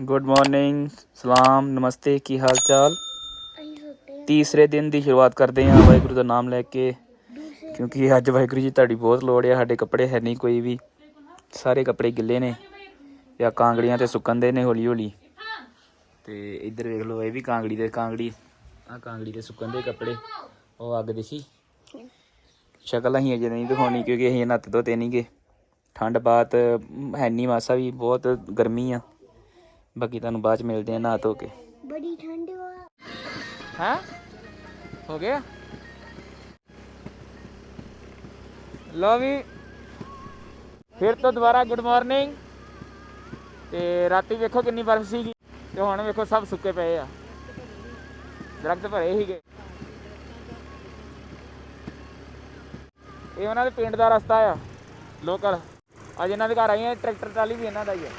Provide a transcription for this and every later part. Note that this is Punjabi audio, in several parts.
ਗੁੱਡ ਮਾਰਨਿੰਗ ਸਲਾਮ ਨਮਸਤੇ ਕੀ ਹਾਲ ਚਾਲ? ਤੀਸਰੇ ਦਿਨ ਦੀ ਸ਼ੁਰੂਆਤ ਕਰਦੇ ਹਾਂ, ਵਾਹਿਗੁਰੂ ਦਾ ਨਾਮ ਲੈ ਕੇ, ਕਿਉਂਕਿ ਅੱਜ ਵਾਹਿਗੁਰੂ ਜੀ ਤੁਹਾਡੀ ਬਹੁਤ ਲੋੜ ਹੈ ਸਾਡੇ ਕੱਪੜੇ ਹੈ ਨਹੀਂ ਕੋਈ ਵੀ। ਸਾਰੇ ਕੱਪੜੇ ਗਿੱਲੇ ਨੇ, ਜਾਂ ਕਾਂਗੜੀਆਂ ਤੇ ਸੁੱਕਣ ਦੇ ਨੇ ਹੌਲੀ ਹੌਲੀ ਤੇ ਇੱਧਰ ਵੇਖ ਲਓ, ਇਹ ਵੀ ਕਾਂਗੜੀ ਦੇ ਕਾਂਗੜੀ ਆ ਕਾਂਗੜੀ ਦੇ ਸੁੱਕਣ ਦੇ ਕੱਪੜੇ, ਉਹ ਅੱਗ ਦੇਖੀ? ਸ਼ਕਲ ਅਸੀਂ ਅਜੇ ਨਹੀਂ ਦਿਖਾਉਣੀ, ਕਿਉਂਕਿ ਅਸੀਂ ਨੱਤ ਧੋਤੇ ਨਹੀਂ ਗੇ ਠੰਡ ਬਾਤ ਹੈ ਨਹੀਂ, ਮਾਸਾ ਵੀ ਬਹੁਤ ਗਰਮੀ ਆ। ਬਾਕੀ ਤੁਹਾਨੂੰ ਬਾਅਦ ਚ ਮਿਲਦੇ ਆ ਨਹਾ ਧੋ ਕੇ। ਬੜੀ ਠੰਡ ਵਾ। ਹਾਂ? ਹੋ ਗਿਆ? ਲੋ ਵੀ। ਫਿਰ ਤੋਂ ਦੁਬਾਰਾ ਗੁੱਡ ਮਾਰਨਿੰਗ ਤੇ ਰਾਤੀ ਵੇਖੋ ਕਿੰਨੀ ਬਰਫ਼ ਸੀਗੀ ਤੇ ਹੁਣ ਵੇਖੋ ਸਭ ਸੁੱਕੇ ਪਏ ਆ। ਦਰਖਤ ਭਰੇ ਸੀਗੇ। ਇਹ ਉਹਨਾਂ ਦੇ ਪਿੰਡ ਦਾ ਰਸਤਾ ਆ ਲੋਕਲ ਅੱਜ ਇਹਨਾਂ ਦੇ ਘਰ ਆਈ ਆ ਟਰੈਕਟਰ ਟਰਾਲੀ ਵੀ ਇਹਨਾਂ ਦਾ ਹੀ ਆ।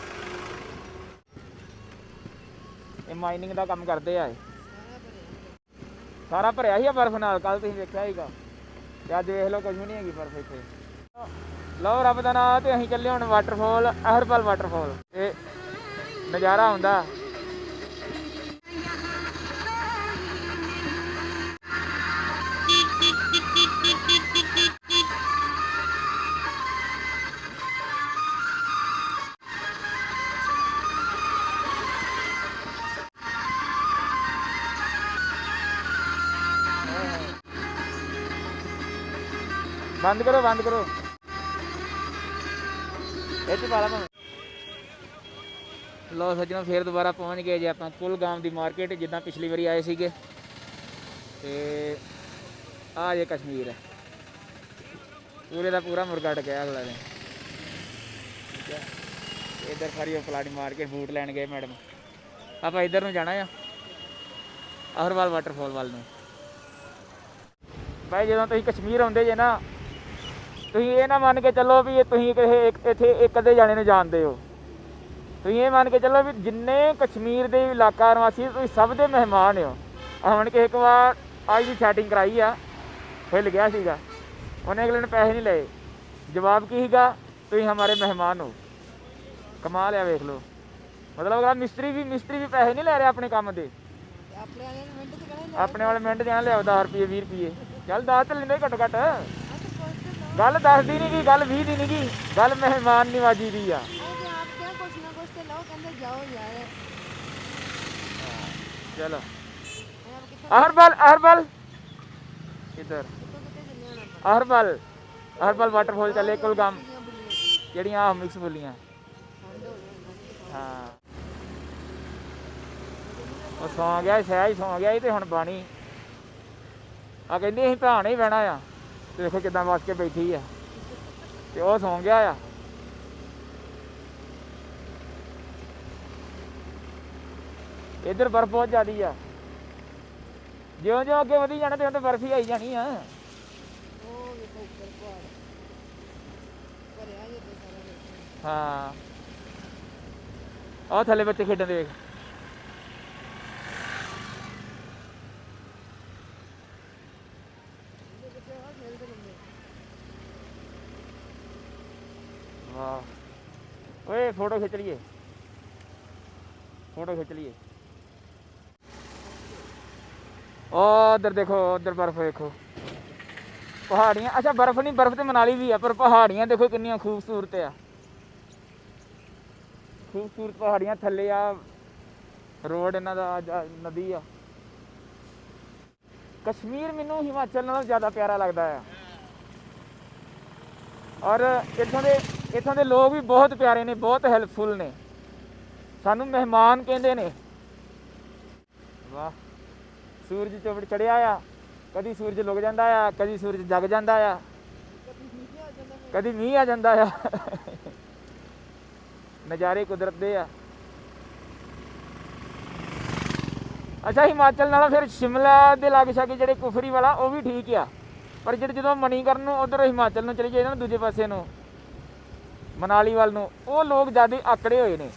ਇਹ ਮਾਈਨਿੰਗ ਦਾ ਕੰਮ ਕਰਦੇ ਆ ਇਹ। ਸਾਰਾ ਭਰਿਆ ਸੀ ਆ ਬਰਫ਼ ਨਾਲ ਕੱਲ ਤੁਸੀਂ ਦੇਖਿਆ ਸੀਗਾ ਤੇ ਅੱਜ ਵੇਖ ਲਓ ਕੁਝ ਵੀ ਨਹੀਂ ਹੈਗੀ ਬਰਫ਼ ਇੱਥੇ। ਲਓ ਰੱਬ ਦਾ ਨਾਮ ਤੇ ਅਸੀਂ ਚੱਲੇ ਹੁਣ ਵਾਟਰਫਾਲ ਅਹਰਪਾਲ ਵਾਟਰਫਾਲ ਇਹ ਨਜ਼ਾਰਾ ਹੁੰਦਾ ਬੰਦ ਕਰੋ ਬੰਦ ਕਰੋ। ਇਹ ਚ ਪਾਲਾ ਭਾਵੇਂ। ਲੋ ਸੱਜਣੋ, ਫੇਰ ਦੁਬਾਰਾ ਪਹੁੰਚ ਗਏ ਜੇ ਆਪਾਂ ਕੁਲਗਾਮ ਦੀ ਮਾਰਕੀਟ, ਜਿੱਦਾਂ ਪਿਛਲੀ ਵਾਰੀ ਆਏ ਸੀਗੇ। ਤੇ ਆ ਜੇ ਕਸ਼ਮੀਰ। ਹੈ ਪੂਰੇ ਦਾ ਪੂਰਾ ਮੁਰਗਾ ਟਕਿਆ ਅਗਲਾ ਨੇ ਠੀਕ ਹੈ ਇੱਧਰ ਸਾਰੀ ਉਹ ਪਲਾਟੀ ਮਾਰ ਕੇ ਬੂਟ ਲੈਣ ਗਏ ਮੈਡਮ। ਆਪਾਂ ਇੱਧਰ ਨੂੰ ਜਾਣਾ ਆ। ਅਹਰਵਾਲ ਵਾਟਰਫਾਲ ਵੱਲ ਨੂੰ। ਭਾਈ ਜਦੋਂ ਤੁਸੀਂ ਕਸ਼ਮੀਰ ਆਉਂਦੇ ਜੇ ਨਾ ਤੁਸੀਂ ਇਹ ਨਾ ਮੰਨ ਕੇ ਚੱਲੋ ਵੀ ਇਹ ਤੁਸੀਂ ਕਿਸੇ ਇੱਕ ਇੱਥੇ ਇੱਕ ਅੱਧੇ ਜਾਣੇ ਨੂੰ ਜਾਣਦੇ ਹੋ। ਤੁਸੀਂ ਇਹ ਮੰਨ ਕੇ ਚੱਲੋ ਵੀ ਜਿੰਨੇ ਕਸ਼ਮੀਰ ਦੇ ਇਲਾਕਾ ਨਿਵਾਸੀ ਤੁਸੀਂ ਸਭ ਦੇ ਮਹਿਮਾਨ ਹੋ। ਹੁਣ ਕਿ ਇੱਕ ਵਾਰ ਅੱਜ ਦੀ ਸੈਟਿੰਗ ਕਰਾਈ ਆ ਹਿੱਲ ਗਿਆ ਸੀਗਾ। ਉਹਨੇ ਅਗਲੇ ਨੇ ਪੈਸੇ ਨਹੀਂ ਲਏ। ਜਵਾਬ ਕੀ ਸੀਗਾ? ਤੁਸੀਂ ਹਮਾਰੇ ਮਹਿਮਾਨ ਹੋ। ਕਮਾ ਲਿਆ ਵੇਖ ਲਓ। ਮਤਲਬ ਅਗਲਾ ਮਿਸਤਰੀ ਵੀ ਮਿਸਤਰੀ ਵੀ ਪੈਸੇ ਨਹੀਂ ਲੈ ਰਿਹਾ ਆਪਣੇ ਕੰਮ ਦੇ। ਆਪਣੇ ਵਾਲੇ ਮਿੰਟ ਚ ਕਹਿੰਦੇ ਆਪਣੇ ਵਾਲੇ ਮਿੰਟ ਜਾਂ ਲਿਆਓ 10 ਰੁਪਏ 20 ਰੁਪਏ। ਚੱਲ 10 ਤੇ ਲੈਂਦੇ ਘੱਟੋ ਘੱਟ। ਗੱਲ 10 ਦੀ ਨਹੀਂ ਗੀ ਗੱਲ 20 ਦੀ ਨਹੀਂ ਗੀ ਗੱਲ ਮਹਿਮਾਨ ਨਿਵਾਜੀ ਦੀ ਆ। ਉਹ ਆਪ ਕਿਹਾ ਕੁਛ ਨਾ ਕੁਛ ਤੇ ਲਓ ਕਹਿੰਦੇ ਜਾਓ ਯਾਰ। ਚਲੋ। ਇਹ ਆਪ ਕਿੱਥੋਂ ਅਹਰਬਲ ਅਹਰਬਲ ਇਧਰ ਕਿੱਥੋਂ ਕਿੱਥੇ ਚੱਲੇ ਹੁਣ ਆਪਾਂ? ਅਹਰਬਲ ਅਹਰਬਲ ਵਾਟਰਫਾਲ ਚੱਲੇ ਕੁਲਗਾਮ ਕਿੰਨੀਆਂ ਬੁੱਲੀਆਂ ਜਿਹੜੀਆਂ ਆ ਮਿਕਸ ਬੋਲੀਆਂ। ਠੰਡ ਹੋ। ਹਾਂ ਉਹ ਸੌਂ ਗਿਆ ਸਹਿ ਹੀ ਸੌਂ ਗਿਆ ਸੀ ਤੇ ਹੁਣ ਬਾਣੀ। ਆ ਕਹਿੰਦੀ ਅਸੀਂ ਭਰਾ ਨਹੀਂ ਬਹਿਣਾ ਆ। ਤੇ ਦੇਖੋ ਕਿਦਾਂ ਵਸ ਕੇ ਬੈਠੀ ਆ। ਤੇ ਉਹ ਸੌਂ ਗਿਆ ਆ। ਇੱਧਰ ਬਰਫ਼ ਬਹੁਤ ਜ਼ਿਆਦੀ ਆ। ਜਿਉਂ ਜਿਉਂ ਅੱਗੇ ਵਧੀ ਜਾਣਾ ਤੇ ਉਹ ਬਰਫ਼ ਹੀ ਆਈ ਜਾਣੀ ਆ। ਹਾਂ। ਆਹ ਥੱਲੇ ਬੱਚੇ ਖੇਡਣ ਦੇਖ ਵੇਖ ਇਹਦੇ ਵਿੱਚ ਆ ਖੇਲਦੇ ਰਹਿੰਦੇ ਵਾਹ ਓਏ ਫੋਟੋ ਖਿੱਚ ਲਈਏ। ਫੋਟੋ ਖਿੱਚ ਲਈਏ। ਉਹ ਉਧਰ ਦੇਖੋ, ਉਧਰ ਬਰਫ਼ ਦੇਖੋ ਪਹਾੜੀਆਂ, ਅੱਛਾ, ਬਰਫ਼ ਨਹੀਂ, ਬਰਫ਼ ਤੇ ਮਨਾਲੀ ਵੀ ਆ, ਪਰ ਪਹਾੜੀਆਂ ਦੇਖੋ ਕਿੰਨੀਆਂ ਖੂਬਸੂਰਤ ਆ। ਖੂਬਸੂਰਤ ਪਹਾੜੀਆਂ, ਥੱਲੇ ਆ ਰੋਡ ਇਹਨਾਂ ਦਾ, ਆ ਨਦੀ ਆ। ਕਸ਼ਮੀਰ ਮੈਨੂੰ ਹਿਮਾਚਲ ਨਾਲੋਂ ਜ਼ਿਆਦਾ ਪਿਆਰਾ ਲੱਗਦਾ ਆ। ਔਰ ਇੱਥੋਂ ਦੇ ਇੱਥੋਂ ਦੇ ਲੋਕ ਵੀ ਬਹੁਤ ਪਿਆਰੇ ਨੇ, ਬਹੁਤ ਹੈਲਪਫੁਲ ਨੇ। ਸਾਨੂੰ ਮਹਿਮਾਨ ਕਹਿੰਦੇ ਨੇ। ਵਾਹ, ਸੂਰਜ ਚੋਬੜ ਚੜਿਆ ਆ। ਕਦੀ ਸੂਰਜ ਲੁਕ ਜਾਂਦਾ ਆ, ਕਦੀ ਸੂਰਜ ਜਗ ਜਾਂਦਾ ਆ। ਕਦੀ ਮੀਂਹ ਆ ਜਾਂਦਾ ਆ। ਨਜ਼ਾਰੇ ਕੁਦਰਤ ਦੇ ਆ। ਅੱਛਾ, ਹਿਮਾਚਲ ਨਾਲ ਫਿਰ ਸ਼ਿਮਲਾ ਦੇ ਲਾਗੇ ਛਾਗੇ ਜਿਹੜੇ ਕੁਫਰੀ ਵਾਲਾ, ਉਹ ਵੀ ਠੀਕ ਆ। ਪਰ ਜਿਹੜੇ ਜਦੋਂ ਮਨੀਕਰਨ ਨੂੰ ਉਧਰ ਹਿਮਾਚਲ ਨੂੰ ਚਲੇ ਜਾਈਏ ਨਾ ਦੂਜੇ ਪਾਸੇ ਨੂੰ ਮਨਾਲੀ ਵੱਲ ਨੂੰ ਉਹ ਲੋਕ ਜ਼ਿਆਦਾ ਆਕੜੇ ਹੋਏ ਨੇ।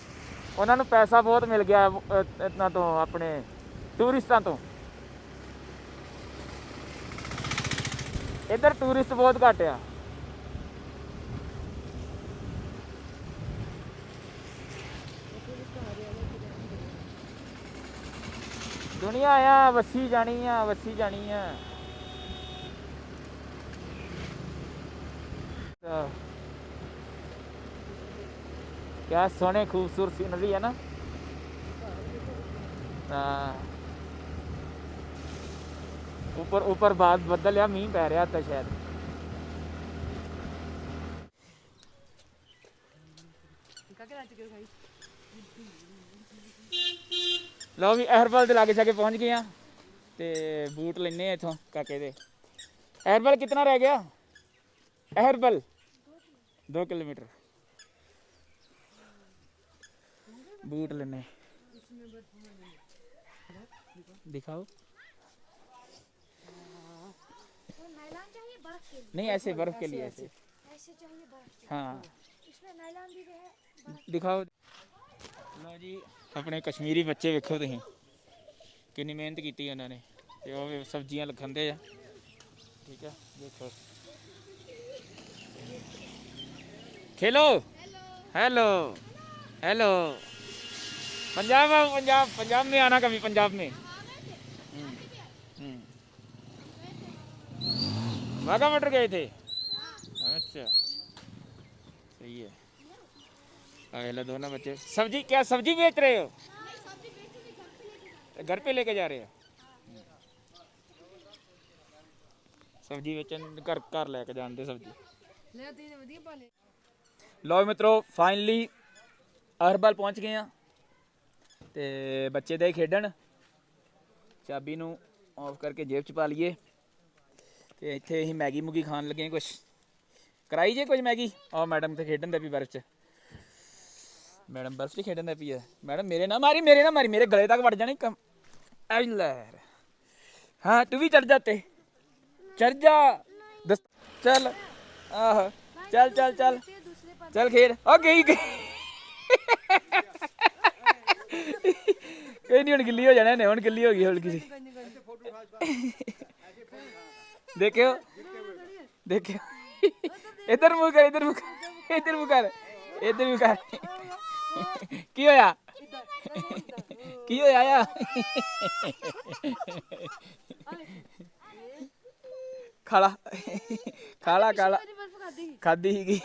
ਉਹਨਾਂ ਨੂੰ ਪੈਸਾ ਬਹੁਤ ਮਿਲ ਗਿਆ ਅਹ, ਤੋਂ ਆਪਣੇ ਟੂਰਿਸਟਾਂ ਤੋਂ। ਇੱਧਰ ਟੂਰਿਸਟ ਬਹੁਤ ਘੱਟ ਆ। ਦੁਨੀਆ ਆ ਵਸੀ ਜਾਣੀ ਆ ਵਸੀ ਜਾਣੀ ਆ। ਕਿਆ ਸੋਹਣੇ ਖੂਬਸੂਰਤ ਸੀਨਰੀ ਹੈ ਨਾ। ਤਾਂ ਉੱਪਰ ਉੱਪਰ ਬਾਦ ਬੱਦਲ ਆ, ਮੀਂਹ ਪੈ ਰਿਹਾ ਤਾਂ ਸ਼ਾਇਦ। ਲਓ ਵੀ ਅਹਰਬਲ ਦੇ ਲਾਗੇ ਜਾ ਕੇ ਪਹੁੰਚ ਗਏ ਆ ਤੇ ਬੂਟ ਲੈਨੇ ਆ ਇਥੋਂ ਕਾਕੇ ਦੇ। ਅਹਰਬਲ ਕਿੰਨਾ ਰਹਿ ਗਿਆ? ਅਹਰਬਲ 2 ਕਿਲੋਮੀਟਰ। बूट लेने दिखाओ तो नायलॉन चाहिए बर्फ के लिए नहीं ऐसे बर्फ के लिए ऐसे ऐसे चाहिए बर्फ के हाँ लिए। इसमें नायलॉन भी है ਦਿਖਾਓ ਲਓ ਜੀ ਆਪਣੇ ਕਸ਼ਮੀਰੀ ਬੱਚੇ ਵੇਖੋ ਤੁਸੀਂ ਕਿੰਨੀ ਮਿਹਨਤ ਕੀਤੀ ਉਹਨਾਂ ਨੇ ਤੇ ਉਹ ਵੇ ਸਬਜ਼ੀਆਂ ਲਖੰਦੇ ਆ ਠੀਕ ਆ ਦੇਖੋ ਖੇਲੋ हेलो हेलो पंजाब आओ पंजाब पंजाब में आना कभी पंजाब में हम्म, हम्म। वाघा मटर गए थे अच्छा सही है अगला दोनों बच्चे सब्जी क्या सब्जी बेच रहे हो घर पे लेके जा रहे हो ਸਬਜੀ ਵੇਚਣ ਘਰ ਘਰ ਲੈ ਕੇ ਜਾਂਦੇ ਸਬਜੀ ਲੈ ਤੀ ਵਧੀਆ ਪਾਲੇ ਲਓ ਮਿੱਤਰੋ ਫਾਈਨਲੀ ਅਰਬਲ ਪਹੁੰਚ ਗਏ ਆ ਤੇ ਬੱਚੇ ਦੇ ਖੇਡਣ। ਚਾਬੀ ਨੂੰ ਆਫ ਕਰਕੇ ਜੇਬ ਚ ਪਾ ਲਈਏ। ਤੇ ਇੱਥੇ ਅਸੀਂ ਮੈਗੀ ਮੁਗੀ ਖਾਣ ਲੱਗੇ ਕੁਛ। ਕਰਾਈ ਜੇ ਕੁਝ ਮੈਗੀ? ਆ ਮੈਡਮ ਤੇ ਖੇਡਣ ਦਾ ਵੀ ਬਰਫ਼ ਚ। ਮੈਡਮ ਬਰਫ਼ 'ਚ ਖੇਡਣ ਦਾ ਪਈ ਆ। ਮੈਡਮ, ਮੇਰੇ ਨਾ ਮਾਰੀ, ਮੇਰੇ ਨਾ ਮਾਰੀ, ਮੇਰੇ ਗਲੇ ਤੱਕ ਵੜ ਜਾਣੀ। ਕੰਮ ਐ ਲੈ ਹਾਂ, ਤੂੰ ਵੀ ਚੜ ਜਾ ਤੇ ਚੜ ਜਾ। ਦੱਸ ਚੱਲ। ਆਹ, ਚੱਲ ਚੱਲ ਚੱਲ। ਚੱਲ ਖੇਡ। ਆ ਗਈ ਗਈ। ਕੋਈ ਨਹੀਂ ਹੁਣ ਗਿੱਲੀ ਹੋ ਜਾਣਾ ਨੇ ਹੁਣ ਗਿੱਲੀ ਹੋ ਗਈ ਹੁਣ ਗਿੱਲੀ ਦੇਖਿਓ। ਦੇਖਿਓ। ਇਧਰ ਮੂੰਹ ਕਰ ਇਧਰ ਮੂੰਹ ਕਰ ਇਧਰ ਮੂੰਹ ਕਰ ਇਧਰ ਮੂੰਹ ਕਰ। ਕੀ ਹੋਇਆ? ਕੀ ਹੋਇਆ ਆ? ਖਾਲਾ ਖਾਲਾ ਖਾਲਾ। ਖਾਦੀ ਖਾਦੀ ਸੀਗੀ।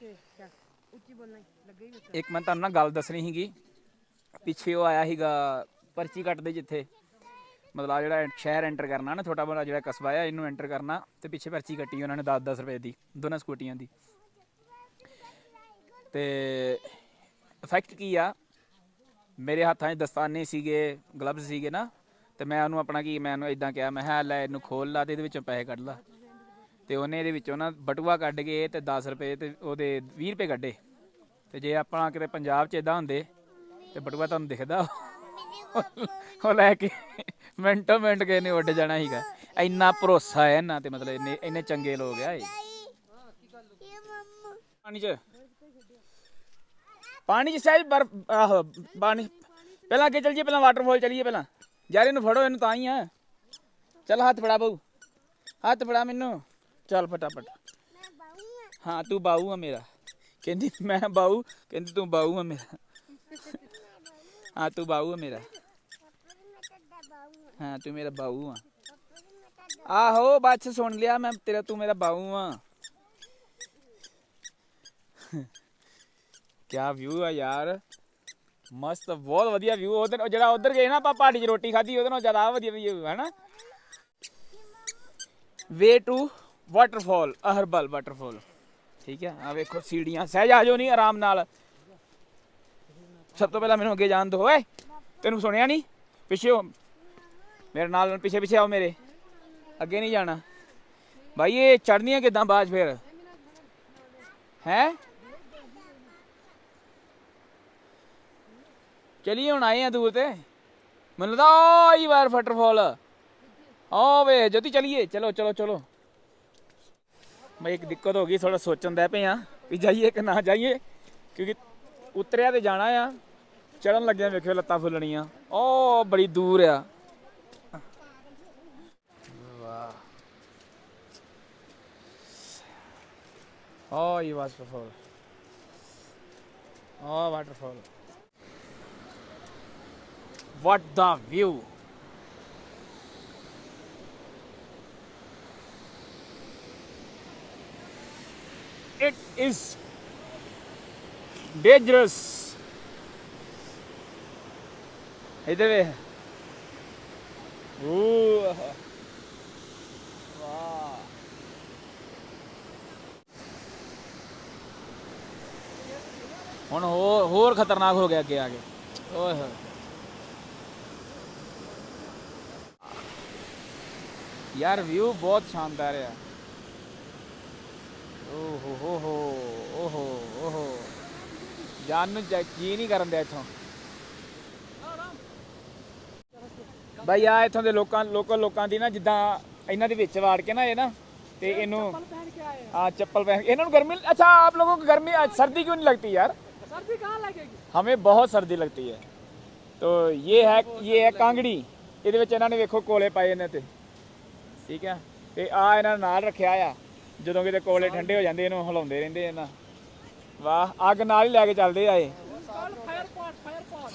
ਕਿ ਉੱਚੀ ਬੋਲਣਾ ਲੱਗੇ ਹੀ ਇੱਕ ਮੈਂ ਤੁਹਾਨੂੰ ਨਾ ਗੱਲ ਦੱਸਣੀ ਸੀਗੀ। ਪਿੱਛੇ ਉਹ ਆਇਆ ਸੀਗਾ ਪਰਚੀ ਕੱਟਦੇ ਜਿੱਥੇ। ਮਤਲਬ ਆਹ ਜਿਹੜਾ ਸ਼ਹਿਰ ਐਂਟਰ ਕਰਨਾ ਨਾ, ਛੋਟਾ ਬੜਾ ਜਿਹੜਾ ਕਸਬਾ ਆ, ਇਹਨੂੰ ਐਂਟਰ ਕਰਨਾ ਤੇ ਪਿੱਛੇ ਪਰਚੀ ਕੱਟੀ ਉਹਨਾਂ ਨੇ 10-10 ਰੁਪਏ ਦੀ, ਦੋਨਾਂ ਸਕੂਟੀਆਂ ਦੀ। ਤੇ ਇਫੈਕਟ ਕੀ ਆ? ਮੇਰੇ ਹੱਥਾਂ 'ਚ ਦਸਤਾਨੇ ਸੀਗੇ ਗਲਵਜ਼ ਸੀਗੇ ਨਾ, ਤੇ ਮੈਂ ਉਹਨੂੰ ਆਪਣਾ ਕੀ, ਮੈਂ ਉਹਨੂੰ ਇਦਾਂ ਕਿਹਾ, ਮੈਂ ਕਿਹਾ ਲੈ ਇਹਨੂੰ ਖੋਲ ਲਾ ਤੇ ਇਹਦੇ ਵਿੱਚੋਂ ਪੈਸੇ ਕੱਢ ਲਾ। ਤੇ ਉਹਨੇ ਇਹਦੇ ਵਿੱਚੋਂ ਨਾ ਬਟੂਆ ਕੱਢ ਕੇ ਤੇ 10 ਰੁਪਏ ਤੇ ਉਹਦੇ 20 ਰੁਪਏ ਕੱਢੇ। ਤੇ ਜੇ ਆਪਣਾ ਕਿਤੇ ਪੰਜਾਬ 'ਚ ਇਦਾਂ ਹੁੰਦੇ ਤੇ ਬਟੂਆ ਤੁਹਾਨੂੰ ਦਿਖਦਾ ਉਹ ਲੈ ਕੇ ਮਿੰਟੋ ਮਿੰਟ ਕੇ ਨੇ ਉੱਡ ਜਾਣਾ ਸੀਗਾ। ਇੰਨਾ ਭਰੋਸਾ ਹੈ ਇਹਨਾਂ ਤੇ ਮਤਲਬ ਇੰਨੇ ਇੰਨੇ ਚੰਗੇ ਲੋਕ ਆ ਇਹ। ਪਾਣੀ 'ਚ। ਪਾਣੀ 'ਚ ਸਹਿਜ ਬਰਫ ਆਹੋ ਪਾਣੀ ਪਹਿਲਾਂ ਅੱਗੇ ਚੱਲ ਜੀ ਪਹਿਲਾਂ ਵਾਟਰਫਾਲ ਚਲੀਏ ਪਹਿਲਾਂ। ਯਾਰ ਇਹਨੂੰ ਫੜੋ ਇਹਨੂੰ ਤਾਂ ਹੀ ਆ। ਚੱਲ ਹੱਥ ਫੜਾ ਬਹੂ ਹੱਥ ਫੜਾ ਮੈਨੂੰ। ਚੱਲ ਫਟਾਫਟ। ਹਾਂ ਤੂੰ ਬਾਊ ਆ ਮੇਰਾ। ਕਹਿੰਦੀ ਮੈਂ ਬਾਊ। ਕਹਿੰਦੀ ਤੂੰ ਬਾਊ ਆ ਮੇਰਾ। ਹਾਂ ਤੂੰ ਬਾਊ ਆ ਮੇਰਾ ਹਾਂ ਤੂੰ ਮੇਰਾ ਬਾਊ ਆ ਆਹੋ ਬਾਅਦ ਚ ਸੁਣ ਲਿਆ ਮੈਂ ਤੇਰਾ ਤੂੰ ਮੇਰਾ ਬਾਊ ਆ ਕਿਆ ਵਿਊ ਆ ਯਾਰ ਮਸਤ ਬਹੁਤ ਵਧੀਆ ਵਿਊ ਉਧਰ ਜਿਹੜਾ ਉਧਰ ਗਏ ਨਾ ਆਪਾਂ ਪਹਾੜੀ 'ਚ ਰੋਟੀ ਖਾਧੀ ਉਹਦੇ ਨਾਲੋਂ ਜ਼ਿਆਦਾ ਵਧੀਆ ਵਿਊ ਹੈ ਨਾ way to waterfall Ahrbal waterfall ਠੀਕ ਹੈ ਆ ਵੇਖੋ ਸੀੜੀਆਂ ਸਹਿਜ ਆ ਜਾਓ ਨਹੀਂ ਆਰਾਮ ਨਾਲ ਸਭ ਤੋਂ ਪਹਿਲਾਂ ਮੈਨੂੰ ਅੱਗੇ ਜਾਣ ਦਿਓ, ਓਏ। ਤੈਨੂੰ ਸੁਣਿਆ ਨਹੀਂ ਪਿੱਛੇ ਹੋ। ਮੇਰੇ ਨਾਲ ਪਿੱਛੇ ਪਿੱਛੇ ਆਓ ਮੇਰੇ। ਅੱਗੇ ਨਹੀਂ ਜਾਣਾ। ਭਾਈ ਇਹ ਚੜਨੀਆਂ ਕਿਦਾਂ ਬਾਅਦ 'ਚ ਫਿਰ? ਹੈ? ਚਲੀਏ, ਹੁਣ ਆਏ ਆ ਦੂਰ ਤੇ। ਮੈਨੂੰ ਲੱਗਦਾ ਉਹ ਹੀ ਵਾਰ ਵਾਟਰਫਾਲ ਆ ਵੇ, ਜੋਤੀ ਚਲੀਏ। ਚਲੋ ਚਲੋ ਚਲੋ। ਮੈਂ ਇੱਕ ਦਿੱਕਤ ਹੋ ਗਈ ਥੋੜਾ ਸੋਚਣ ਦਾ ਪਏ ਵੀ ਜਾਈਏ ਕਿ ਨਾ ਜਾਈਏ, ਕਿਉਂਕਿ ਉਤਰਿਆ ਤੇ ਜਾਣਾ ਆ। ਚੜਨ ਲੱਗਿਆ ਵੇਖਿਓ ਲੱਤਾਂ ਫੁੱਲਣੀਆਂ। ਓ ਬੜੀ ਦੂਰ ਆ। ਵਾਹ। Oh, you waterfall. Oh, waterfall. What the view it is dangerous. ਇਧਰ ਵੇ ਓ ਵਾਹ ਹੁਣ ਹੋਰ ਹੋਰ ਖਤਰਨਾਕ ਹੋ ਗਿਆ ਅੱਗੇ ਆ ਕੇ। ਓਏ ਹੋਏ। ਯਾਰ ਵਿਊ ਬਹੁਤ ਸ਼ਾਨਦਾਰ ਆ। ਓ ਹੋ ਹੋ ਹੋ। ਜਾਨ ਨੂੰ ਜਾ- ਜੀ ਨਹੀਂ ਕਰਨ ਦਿਆ ਇੱਥੋਂ ਬਈ ਆ ਇੱਥੋਂ ਦੇ ਲੋਕਾਂ ਲੋਕਲ ਲੋਕਾਂ ਦੀ ਨਾ ਜਿੱਦਾਂ ਇਹਨਾਂ ਦੇ ਵਿੱਚ ਵਾੜ ਕੇ ਨਾ ਇਹ ਨਾ ਤੇ ਇਹਨੂੰ हाँ चप्पल पहन ਇਹਨਾਂ ਨੂੰ गर्मी अच्छा आप लोगों को गर्मी सर्दी क्यों नहीं लगती यार सर्दी कहाँ लगेगी हमें बहुत सर्दी लगती है तो ये है ये है ਕਾਂਗੜੀ ਇਹਦੇ ਵਿੱਚ ਇਹਨਾਂ ਨੇ ਵੇਖੋ ਕੋਲੇ ਪਾਏ ਨੇ ਤੇ ਠੀਕ ਹੈ ਤੇ ਆ ਇਹਨਾਂ ਨੇ ਨਾਲ ਰੱਖਿਆ ਆ ਜਦੋਂ ਕਿਤੇ ਕੋਲੇ ਠੰਡੇ ਹੋ ਜਾਂਦੇ ਇਹਨੂੰ ਹਿਲਾਉਂਦੇ ਰਹਿੰਦੇ ਇਹਨਾਂ ਵਾਹ ਅੱਗ ਨਾਲ ਹੀ ਲੈ ਕੇ ਚੱਲਦੇ ਆ ਇਹ फायर पॉट फायर पॉट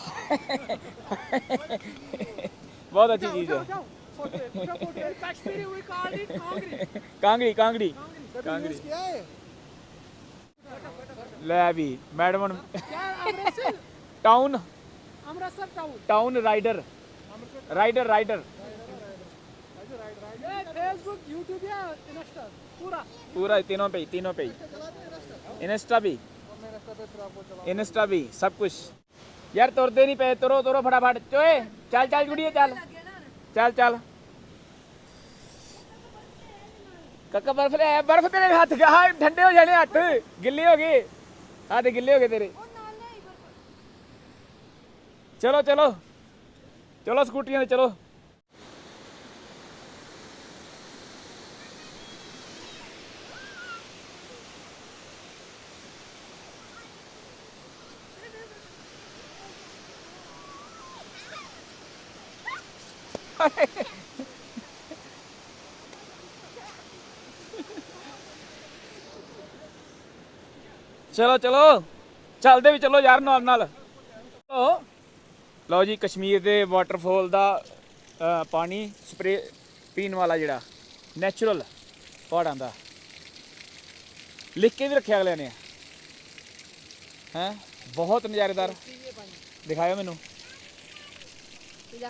ਬਹੁਤ ਅੱਛੀ ਚੀਜ਼ ਹੈ Kashmiri we call it Kangri Kangri ਕਾਂਗੜੀ ਕਾਂਗੜੀ ਲੈ ਵੀ ਮੈਡਮ ਹੁਣ क्या है Amritsar town Amritsar town town rider rider rider ये फेसबुक यूट्यूब या इंस्टा पूरा पूरा तीनों पे ही, तीनों पे ही। इंस्टा भी इंस्टा भी सब कुछ। यार तुरते नहीं पे तुरो तुरो फटाफट। चोए चल चल जुड़िए चल। चल चल। काका बर्फ़ ले आया बर्फ़ तेरे हाथ हाँ ठंडे हो जाने हाथ। गिल्ले हो गए हाथ गिल्ले हो गए तेरे। चलो चलो। चलो स्कूटियाँ ते ਚਲੋ ਚਲੋ। ਚੱਲਦੇ ਵੀ ਚਲੋ ਯਾਰ ਨਾਲ ਨਾਲ। ਲਓ ਲਓ ਜੀ, ਕਸ਼ਮੀਰ ਦੇ ਵਾਟਰਫਾਲ ਦਾ ਪਾਣੀ ਸਪਰੇ ਪੀਣ ਵਾਲਾ ਜਿਹੜਾ ਨੈਚੁਰਲ ਪਹਾੜਾਂ ਦਾ। ਲਿਖ ਕੇ ਵੀ ਰੱਖਿਆ ਅਗਲੇ ਨੇ। ਹੈ? ਬਹੁਤ ਨਜ਼ਾਰੇਦਾਰ। ਦਿਖਾਇਆ ਮੈਨੂੰ। ਪੀ ਲੈ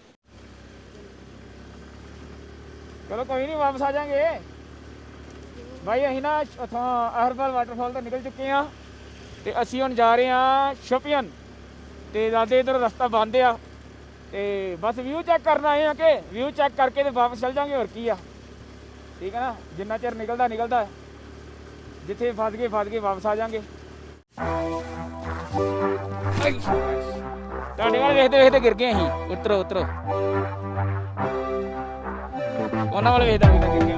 ਚਲੋ ਕੋਈ ਨਹੀਂ, ਵਾਪਸ ਆ ਜਾਾਂਗੇ। ਭਾਈ ਅਸੀਂ ਨਾ ਉਥੋਂ ਅਹਰਬਲ ਵਾਟਰਫਾਲ ਤੋਂ ਨਿਕਲ ਚੁੱਕੇ ਆ ਤੇ ਅਸੀਂ ਹੁਣ ਜਾ ਰਹੇ ਆ ਸ਼ੋਪੀਅਨ। ਤੇ ਦਾਦੇ ਇਧਰ ਰਸਤਾ ਬੰਦ ਆ। ਤੇ ਬਸ ਵਿਊ ਚੈੱਕ ਕਰਨ ਆਏ ਆ ਕਿ ਵਿਊ ਚੈੱਕ ਕਰਕੇ ਤੇ ਵਾਪਸ ਚੱਲ ਜਾਾਂਗੇ, ਹੋਰ ਕੀ ਆ। ਠੀਕ ਹੈ ਨਾ? ਜਿੰਨਾ ਚਿਰ ਨਿਕਲਦਾ ਨਿਕਲਦਾ। ਜਿੱਥੇ ਫਸ ਗਏ ਫਸ ਗਏ, ਵਾਪਸ ਆ ਜਾਾਂਗੇ। ਤੁਹਾਡੇ ਵੱਲ ਵੇਖਦੇ ਵੇਖਦੇ ਗਿਰ ਗਏ ਅਸੀਂ। ਉਤਰੋ ਉਤਰੋ। ਉਹਨਾਂ ਵੱਲ ਵੇਖਦਾ ਵੀ ਗਿਰ ਗਿਆ